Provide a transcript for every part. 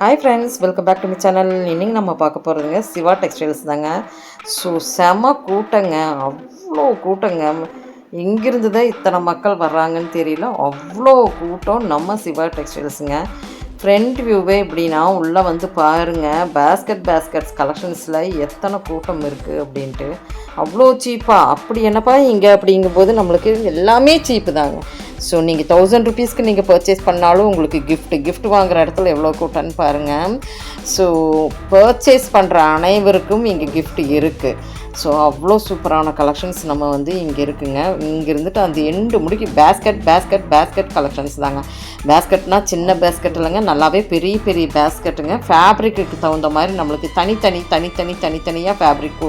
Hi friends welcome back to my channel இன்னைக்கு நம்ம பார்க்க போகிறதுங்க சிவா டெக்ஸ்டைல்ஸ் தாங்க. ஸோ செம கூட்டங்க. அவ்வளோ கூட்டங்க. எங்கிருந்து தான் இத்தனை மக்கள் வர்றாங்கன்னு தெரியல. அவ்வளோ கூட்டம் நம்ம சிவா டெக்ஸ்டைல்ஸுங்க ஃப்ரண்ட் வியூவே எப்படின்னா உள்ளே வந்து பாருங்கள் பேஸ்கெட் பேஸ்கெட்ஸ் கலெக்ஷன்ஸில் எத்தனை கூட்டம் இருக்குது அப்படின்ட்டு. அவ்வளோ சீப்பாக அப்படி என்னப்பா இங்கே அப்படிங்கும்போது நம்மளுக்கு எல்லாமே சீப்பு தாங்க. ஸோ நீங்கள் தௌசண்ட் ருபீஸ்க்கு நீங்கள் பர்ச்சேஸ் பண்ணாலும் உங்களுக்கு கிஃப்ட் கிஃப்ட் வாங்குற இடத்துல எவ்வளோ கூட்டம்னு பாருங்கள் ஸோ பர்ச்சேஸ் பண்ணுற அனைவருக்கும் இங்கே கிஃப்ட் இருக்குது ஸோ அவ்வளோ சூப்பரான கலெக்ஷன்ஸ் நம்ம வந்து இங்கே இருக்குங்க. இங்கே இருந்துட்டு அந்த எண்டு முடிக்கி பேஸ்கெட் பேஸ்கெட் பேஸ்கெட் கலெக்ஷன்ஸ் தாங்க. பேஸ்கட்னால் சின்ன பேஸ்கெட் இல்லைங்க நல்லாவே பெரிய பெரிய பேஸ்கெட்டுங்க ஃபேப்ரிக்கு தகுந்த மாதிரி நம்மளுக்கு தனித்தனி தனித்தனி தனித்தனியாக ஃபேப்ரிக்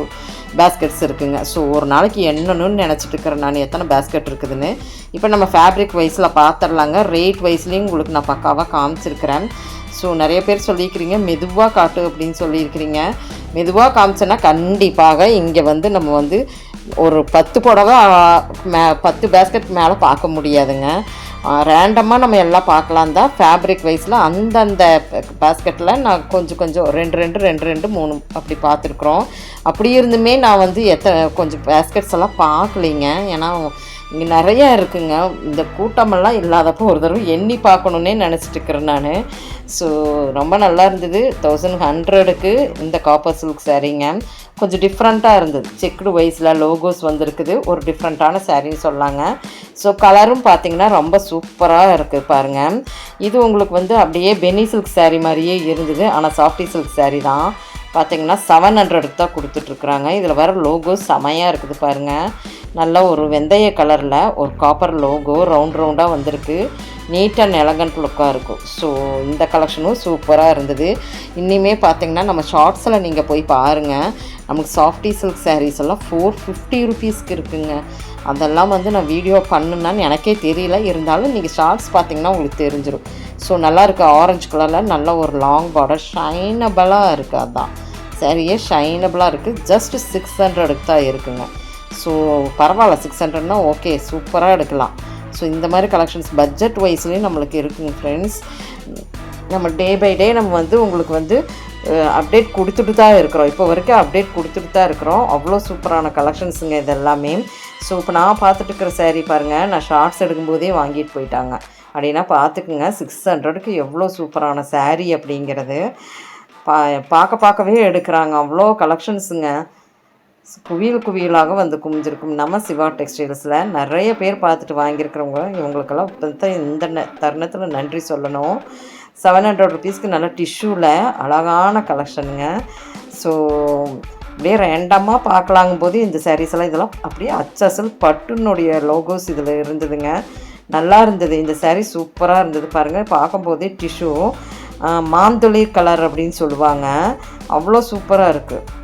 பேஸ்கெட்ஸ் இருக்குங்க. ஸோ ஒரு நாளைக்கு என்னன்னு நினச்சிட்டு இருக்கிறேன் நான் எத்தனை பேஸ்கெட் இருக்குதுன்னு. இப்போ நம்ம ஃபேப்ரிக் வைஸில் பார்த்துடலாங்க ரேட் வைஸ்லேயும் உங்களுக்கு நான் பக்காவாக காமிச்சிருக்கிறேன். ஸோ நிறைய பேர் சொல்லியிருக்கிறீங்க. மெதுவாக காட்டு அப்படின்னு சொல்லியிருக்கிறீங்க. மெதுவாக காமிச்சேன்னா கண்டிப்பாக இங்கே வந்து நம்ம வந்து ஒரு பத்து புடவை மே பத்து பேஸ்கெட் மேலே பார்க்க முடியாதுங்க. ரேண்டமாக நம்ம எல்லாம் பார்க்கலாம் தான். ஃபேப்ரிக் வைஸில் அந்தந்த பேஸ்கெட்டில் நான் கொஞ்சம் கொஞ்சம் ரெண்டு ரெண்டு ரெண்டு ரெண்டு மூணு அப்படி பார்த்துருக்குறோம். அப்படி இருந்துமே நான் வந்து எத்தனை கொஞ்சம் பேஸ்கெட்ஸ் எல்லாம் பார்க்கலிங்க. ஏன்னா இங்கே நிறையா இருக்குங்க. இந்த கூட்டமெல்லாம் இல்லாதப்போ ஒரு தடவை எண்ணி பார்க்கணுன்னே நினச்சிட்டு இருக்கிறேன் நான். ஸோ ரொம்ப நல்லா இருந்தது. தௌசண்ட் ஹண்ட்ரடுக்கு இந்த காப்பர் சில்க் சாரீங்க கொஞ்சம் டிஃப்ரெண்ட்டாக இருந்தது. செக்குடு வைஸில் லோகோஸ் வந்திருக்குது. ஒரு டிஃப்ரெண்ட்டான சாரின்னு சொல்லாங்க ஸோ கலரும் பார்த்தீங்கன்னா ரொம்ப சூப்பராக இருக்குது பாருங்கள் இது உங்களுக்கு வந்து அப்படியே பெனி சில்க் சாரீ மாதிரியே இருந்தது. ஆனால் சாஃப்டி சில்க் சாரீ தான். பார்த்தீங்கன்னா செவன் ஹண்ட்ரடுக்கு தான் கொடுத்துட்ருக்குறாங்க இதில் வர லோகோ செமையாக இருக்குது பாருங்கள் நல்ல ஒரு வெந்தய கலரில் ஒரு காப்பர் லோகோ ரவுண்ட் ரவுண்டாக வந்திருக்கு. நீட் அண்ட் எலகண்ட் லுக்காக இருக்கும். ஸோ இந்த கலெக்ஷனும் சூப்பராக இருந்தது. இன்னிமே பார்த்தீங்கன்னா நம்ம ஷார்ட்ஸில் நீங்கள் போய் பாருங்கள் நமக்கு சாஃப்டி சில்க் சாரீஸ் எல்லாம் ஃபோர் ஃபிஃப்டி ருபீஸ்க்கு இருக்குங்க. அதெல்லாம் வந்து நான் வீடியோ பண்ணுனான்னு எனக்கே தெரியல. இருந்தாலும் நீங்கள் ஷார்ட்ஸ் பார்த்தீங்கன்னா உங்களுக்கு தெரிஞ்சிடும் ஸோ நல்லா இருக்குது ஆரஞ்சு கலரில் நல்ல ஒரு லாங் பார்டர் ஷைனபிளாக இருக்குது அதான். சரியே ஷைனபிளாக இருக்குது ஜஸ்ட் சிக்ஸ் ஹண்ட்ரடுக்கு தான் இருக்குங்க. ஸோ பரவாயில்ல சிக்ஸ் ஹண்ட்ரட்னா ஓகே சூப்பராக எடுக்கலாம். ஸோ இந்த மாதிரி கலெக்ஷன்ஸ் பட்ஜெட் வைஸ்லேயும் நம்மளுக்கு இருக்குங்க ஃப்ரெண்ட்ஸ் நம்ம டே பை டே நம்ம வந்து உங்களுக்கு வந்து அப்டேட் கொடுத்துட்டு தான் இருக்கிறோம். இப்போ வரைக்கும் அப்டேட் கொடுத்துட்டு தான் இருக்கிறோம். அவ்வளோ சூப்பரான கலெக்ஷன்ஸுங்க இது எல்லாமே ஸோ இப்போ நான் பார்த்துட்டு இருக்கிற சேரீ பாருங்கள் நான் ஷார்ட்ஸ் எடுக்கும்போதே வாங்கிட்டு போயிட்டாங்க. அப்படின்னா பார்த்துக்குங்க. சிக்ஸ் ஹண்ட்ரடுக்கு எவ்வளோ சூப்பரான சேரீ அப்படிங்கிறது. பா பார்க்க பார்க்கவே எடுக்கிறாங்க. அவ்வளோ கலெக்ஷன்ஸுங்க குவியல் குவியலாக வந்து குமிஞ்சிருக்கும் நம்ம சிவா டெக்ஸ்டைல்ஸில் நிறைய பேர் பார்த்துட்டு வாங்கியிருக்கிறவங்க இவங்களுக்கெல்லாம் இந்த ந- தருணத்தில் நன்றி சொல்லணும். செவன் ஹண்ட்ரட் ருபீஸ்க்கு நல்ல டிஷ்யூவில் அழகான கலெக்ஷனுங்க ஸோ அப்படியே ரேண்டமாக பார்க்கலாங்கும் போது இந்த சாரீஸ் எல்லாம் இதெல்லாம் அப்படியே அச்சசல் பட்டுனுடைய லோகோஸ் இதில் இருந்ததுங்க. நல்லா இருந்தது. இந்த சாரீ சூப்பராக இருந்தது பாருங்கள் பார்க்கும்போதே டிஷ்யூ மாந்துளிர் கலர் அப்படின்னு சொல்லுவாங்க. அவ்வளோ சூப்பராக இருக்குது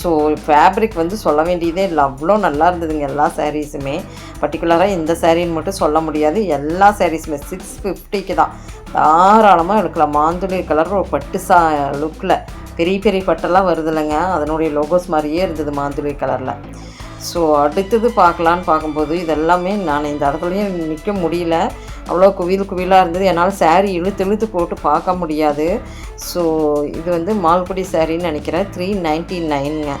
ஸோ ஃபேப்ரிக் வந்து சொல்ல வேண்டியதே இல்லை. அவ்வளோ நல்லா இருந்ததுங்க எல்லா சாரீஸுமே பர்டிகுலராக இந்த சாரின்னு மட்டும் சொல்ல முடியாது. எல்லா சாரீஸுமே சிக்ஸ் ஃபிஃப்டிக்கு தான். தாராளமாக எடுக்கலாம். மாந்துளி கலர் ஒரு பட்டு சா லுக்கில் பெரிய பெரிய பட்டெல்லாம் வருது இல்லைங்க அதனுடைய லோகோஸ் மாதிரியே இருந்தது மாந்துளி கலரில் ஸோ அடுத்தது பார்க்கலான்னு பார்க்கும்போது இதெல்லாமே நான் இந்த இடத்துலையும் நிற்க முடியல. அவ்வளோ குவியல் குவியலாக இருந்தது. என்னால் சேரீ இழுத்து இழுத்து போட்டு பார்க்க முடியாது. ஸோ இது வந்து மால்குடி சாரின்னு நினைக்கிறேன். த்ரீ நைன்ட்டி நைனுங்க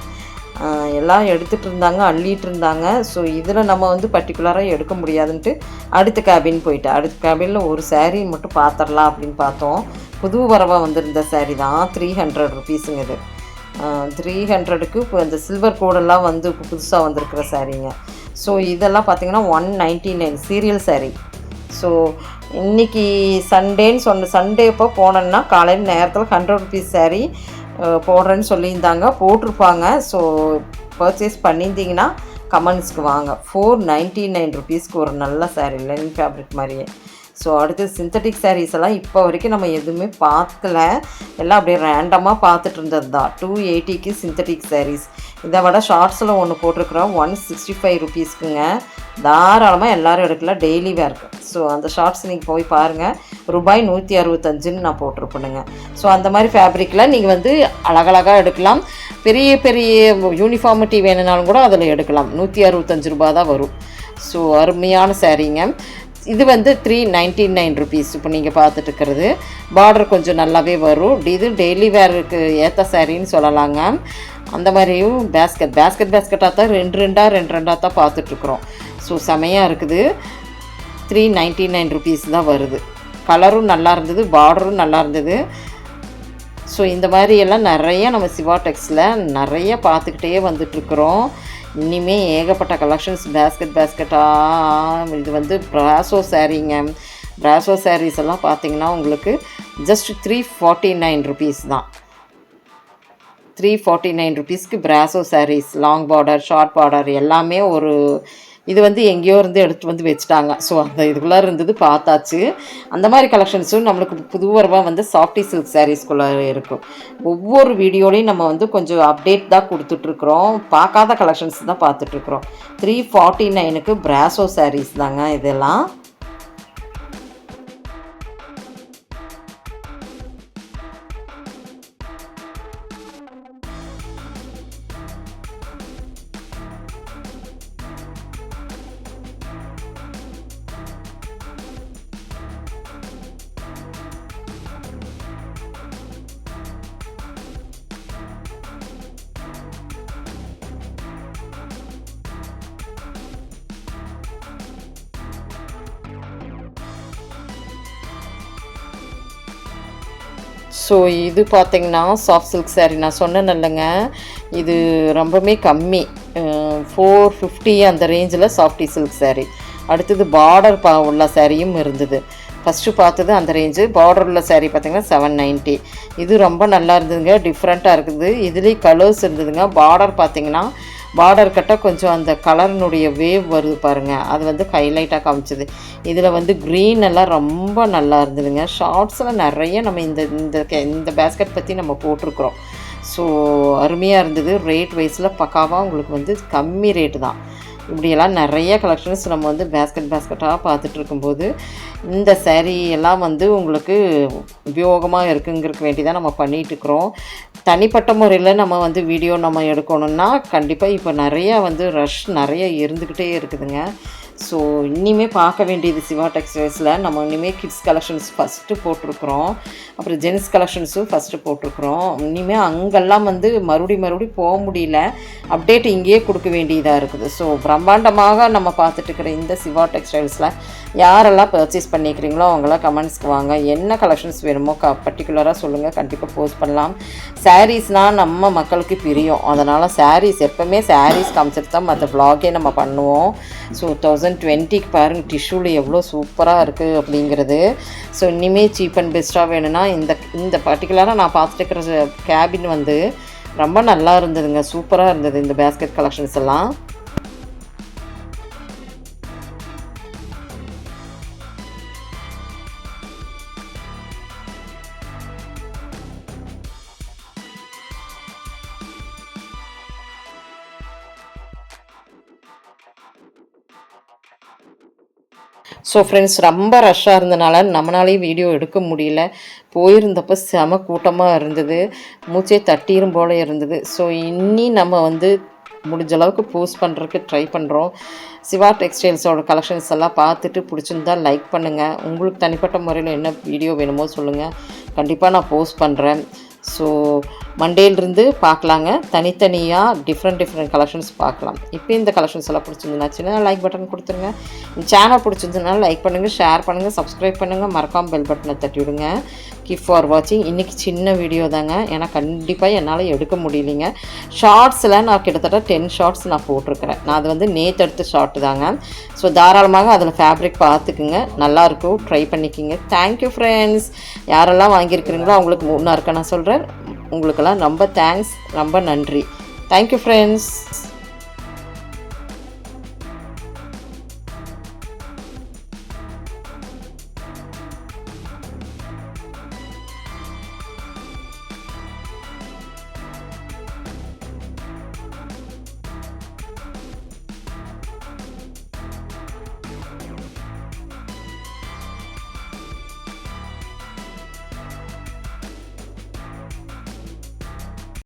எல்லாம் எடுத்துகிட்டு இருந்தாங்க அள்ளிட்டு இருந்தாங்க. ஸோ இதில் நம்ம வந்து பர்டிகுலராக எடுக்க முடியாதுன்ட்டு அடுத்த கேபின் போயிட்டேன். அடுத்த கேபினில் ஒரு சேரீ மட்டும் பார்த்துடலாம் அப்படின்னு பார்த்தோம். புது வரவாக வந்திருந்த saree தான். த்ரீ ஹண்ட்ரட் ருபீஸுங்க இது. த்ரீ ஹண்ட்ரடுக்கு இப்போ இந்த சில்வர் கோடெல்லாம் வந்து இப்போ புதுசாக வந்திருக்கிற சாரீங்க ஸோ இதெல்லாம் பார்த்தீங்கன்னா one ninety nine serial saree. So இன்றைக்கி சண்டேன்னு சொன்ன சண்டே அப்போ போனேன்னா காலையில் நேரத்தில் ஹண்ட்ரட் ருபீஸ் saree போடுறேன்னு சொல்லியிருந்தாங்க. போட்டிருப்பாங்க. ஸோ பர்ச்சேஸ் பண்ணியிருந்தீங்கன்னா கமெண்ட்ஸ்க்கு வாங்க. ஃபோர் நைன்ட்டி நைன் ருபீஸ்க்கு ஒரு நல்ல சாரீ லெனின் ஃபேப்ரிக் மாதிரியே. ஸோ அடுத்து சிந்தட்டிக் சாரீஸ் எல்லாம் இப்போ வரைக்கும் நம்ம எதுவுமே பார்க்கல. எல்லாம் அப்படியே ரேண்டமாக பார்த்துட்டு இருந்தது தான். டூ எயிட்டிக்கு சிந்தட்டிக் சாரீஸ் இதை விட ஷார்ட்ஸில் ஒன்று போட்டிருக்கிறோம். ஒன் சிக்ஸ்டி ஃபைவ் ருபீஸ்க்குங்க தாராளமாக எல்லாரும் எடுக்கலாம் டெய்லி வேர்க்கு ஸோ அந்த ஷார்ட்ஸ் நீங்கள் போய் பாருங்கள் ரூபாய் நூற்றி அறுபத்தஞ்சுன்னு நான் போட்டிருப்பேனுங்க. ஸோ அந்த மாதிரி ஃபேப்ரிக்கில் நீங்கள் வந்து அழகழகாக எடுக்கலாம். பெரிய பெரிய யூனிஃபார்மிட்டி வேணுனாலும் கூட அதில் எடுக்கலாம். நூற்றி அறுபத்தஞ்சு ரூபா தான் வரும். ஸோ அருமையான சாரீங்க இது வந்து த்ரீ நைன்டி நைன் ருபீஸ் இப்போ நீங்கள் பார்த்துட்டு இருக்கிறது. பார்டர் கொஞ்சம் நல்லாவே வரும். இது டெய்லி வேருக்கு ஏற்ற சாரின்னு சொல்லலாங்க. அந்த மாதிரியும் பேஸ்கெட் பேஸ்கெட் பேஸ்கெட்டாக தான் ரெண்டு ரெண்டாக ரெண்டு ரெண்டாக தான் பார்த்துட்ருக்குறோம் ஸோ செமையாக இருக்குது. த்ரீ நைன்ட்டி நைன் ருபீஸ் தான் வருது. கலரும் நல்லா இருந்தது பார்டரும் நல்லா இருந்தது. ஸோ இந்த மாதிரியெல்லாம் நிறைய நம்ம சிவா டெக்ஸில் நிறைய பார்த்துக்கிட்டே வந்துட்டுருக்குறோம். இனிமேல் ஏகப்பட்ட கலெக்ஷன்ஸ் பேஸ்கெட் பேஸ்கெட்டாக இது வந்து ப்ராசோ சாரீங்க ப்ராசோ சாரீஸ் எல்லாம் பார்த்தீங்கன்னா உங்களுக்கு just three forty nine rupees தான். த்ரீ ஃபார்ட்டி நைன் ருபீஸ்க்கு brasso saris long border short border எல்லாமே ஒரு இது வந்து எங்கேயோ இருந்து எடுத்து வந்து வச்சுட்டாங்க. ஸோ அந்த இதுக்குள்ளே இருந்தது பார்த்தாச்சு. அந்த மாதிரி கலெக்ஷன்ஸும் நம்மளுக்கு புது வரவாக வந்து சாஃப்டி சில்க் சாரீஸ்குள்ளே இருக்கும். ஒவ்வொரு வீடியோலையும் நம்ம வந்து கொஞ்சம் அப்டேட் தான் கொடுத்துட்ருக்குறோம். பார்க்காத கலெக்ஷன்ஸ் தான் பார்த்துட்ருக்குறோம். த்ரீ ஃபார்ட்டி நைனுக்கு பிராசோ சாரீஸ் தாங்க இதெல்லாம். ஸோ இது பார்த்திங்கன்னா சாஃப்ட் சில்க் சாரீ நான் சொன்னேன் இல்லைங்க. இது ரொம்பவுமே கம்மி. ஃபோர் ஃபிஃப்டி அந்த ரேஞ்சில் சாஃப்டி சில்க் சாரீ அடுத்தது பார்டர் பா உள்ள சாரியும் இருந்தது. ஃபஸ்ட்டு பார்த்தது அந்த ரேஞ்சு பார்டர் உள்ள சாரீ பார்த்தீங்கன்னா செவன் நைன்ட்டி இது ரொம்ப நல்லா இருந்ததுங்க. டிஃப்ரெண்ட்டாக இருக்குது. இதுலேயும் கலர்ஸ் இருந்ததுங்க. பார்டர் பார்த்திங்கன்னா பார்டர் கட்ட கொஞ்சம் அந்த கலர்னுடைய வேவ் வருது பாருங்கள் அது வந்து ஹைலைட்டாக காமிச்சது. இதில் வந்து க்ரீன் எல்லாம் ரொம்ப நல்லா இருந்ததுங்க. ஷார்ட்ஸில் நிறைய நம்ம இந்த இந்த கே- இந்த பேஸ்கெட் பற்றி நம்ம போட்டிருக்கிறோம். ஸோ அருமையாக இருந்தது. ரேட் வைஸில் பக்காவாக உங்களுக்கு வந்து கம்மி ரேட்டு தான். இப்படியெல்லாம் நிறைய கலெக்ஷன்ஸ் நம்ம வந்து பேஸ்கெட் பேஸ்கெட்டாக பார்த்துட்டு இருக்கும்போது இந்த சேரீ எல்லாம் வந்து உங்களுக்கு உபயோகமாக இருக்குங்கிறதுக்கு வேண்டி தான் நம்ம பண்ணிகிட்டு இருக்கிறோம். தனிப்பட்ட முறையில் நம்ம வந்து வீடியோ நம்ம எடுக்கணும்னா கண்டிப்பாக இப்போ நிறையா வந்து ரஷ் நிறைய இருந்துக்கிட்டே இருக்குதுங்க. ஸோ இன்னிமே பார்க்க வேண்டியது சிவா டெக்ஸ்டைல்ஸில் நம்ம இனிமேல் கிட்ஸ் கலெக்ஷன்ஸ் ஃபஸ்ட்டு போட்டிருக்குறோம். அப்புறம் ஜென்ஸ் கலெக்ஷன்ஸும் ஃபஸ்ட்டு போட்டிருக்குறோம். இனிமேல் அங்கெல்லாம் வந்து மறுபடி மறுபடி போக முடியல. அப்டேட் இங்கேயே கொடுக்க வேண்டியதாக இருக்குது. ஸோ பிரம்மாண்டமாக நம்ம பார்த்துட்டு இருக்கிற இந்த சிவா டெக்ஸ்டைல்ஸில் யாரெல்லாம் பர்ச்சேஸ் பண்ணிக்கிறீங்களோ அவங்களாம் கமெண்ட்ஸ்க்கு வாங்க. என்ன கலெக்ஷன்ஸ் வேணுமோ க பர்டிகுலராக சொல்லுங்கள் கண்டிப்பாக போஸ்ட் பண்ணலாம். சாரீஸ்னால் நம்ம மக்களுக்கு பிரியும். அதனால் சாரீஸ் எப்போவுமே சாரீஸ் காமிச்சிட்டு தான் மற்ற வ்ளாகே நம்ம பண்ணுவோம். ஸோ தௌசண்ட் டுவெண்ட்டிக்கு பாருங்கள் டிஷ்யூவில் எவ்வளோ சூப்பராக இருக்குது அப்படிங்கிறது. ஸோ இனிமேல் சீப் அண்ட் பெஸ்ட்டாக வேணும்னா இந்த இந்த பர்டிகுலராக நான் பார்த்துட்டு இருக்கிற கேபின் வந்து ரொம்ப நல்லா இருந்ததுங்க சூப்பராக இருந்தது இந்த பேஸ்கெட் கலெக்ஷன்ஸ் எல்லாம். ஸோ ஃப்ரெண்ட்ஸ் ரொம்ப ரஷ்ஷாக இருந்தனால நம்மளாலேயும் வீடியோ எடுக்க முடியல. போயிருந்தப்போ செம கூட்டமாக இருந்தது. மூச்சே தட்டிரும் போல இருந்தது. ஸோ இன்னி நம்ம வந்து முடிஞ்ச அளவுக்கு போஸ்ட் பண்ணுறதுக்கு ட்ரை பண்ணுறோம் சிவா டெக்ஸ்டைல்ஸோட கலெக்ஷன்ஸ் எல்லாம் பார்த்துட்டு பிடிச்சிருந்தா லைக் பண்ணுங்கள் உங்களுக்கு தனிப்பட்ட முறையில் என்ன வீடியோ வேணுமோ சொல்லுங்கள் கண்டிப்பாக நான் போஸ்ட் பண்ணுறேன் ஸோ மண்டேலிருந்து பார்க்கலாங்க. தனித்தனியாக டிஃப்ரெண்ட் டிஃப்ரெண்ட் கலெக்ஷன்ஸ் பார்க்கலாம். இப்போ இந்த கலெக்ஷன்ஸ் எல்லாம் பிடிச்சிருந்துன்னா சின்ன லைக் பட்டன் கொடுத்துருங்க. சேனல் பிடிச்சிருந்ததுனால லைக் பண்ணுங்கள் ஷேர் பண்ணுங்கள் சப்ஸ்கிரைப் பண்ணுங்கள் மறக்காமல் பெல் பட்டனை தட்டி விடுங்க. கீப் ஃபார் வாட்சிங் இன்றைக்கி சின்ன வீடியோ தாங்க. ஏன்னா கண்டிப்பாக என்னால் எடுக்க முடியலைங்க. ஷார்ட்ஸில் நான் கிட்டத்தட்ட டென் ஷார்ட்ஸ் நான் போட்டிருக்கிறேன். நான் அது வந்து நேற்று எடுத்த ஷார்ட் தாங்க. ஸோ தாராளமாக அதில் ஃபேப்ரிக் பார்த்துக்குங்க. நல்லாயிருக்கும் ட்ரை பண்ணிக்கிங்க. தேங்க்யூ ஃப்ரெண்ட்ஸ் யாரெல்லாம் வாங்கியிருக்கிறீங்களோ அவங்களுக்கு முன்னாக இருக்க நான் சொல்கிறேன் உங்களுக்கெல்லாம் ரொம்ப தேங்க்ஸ் ரொம்ப நன்றி. Thank you friends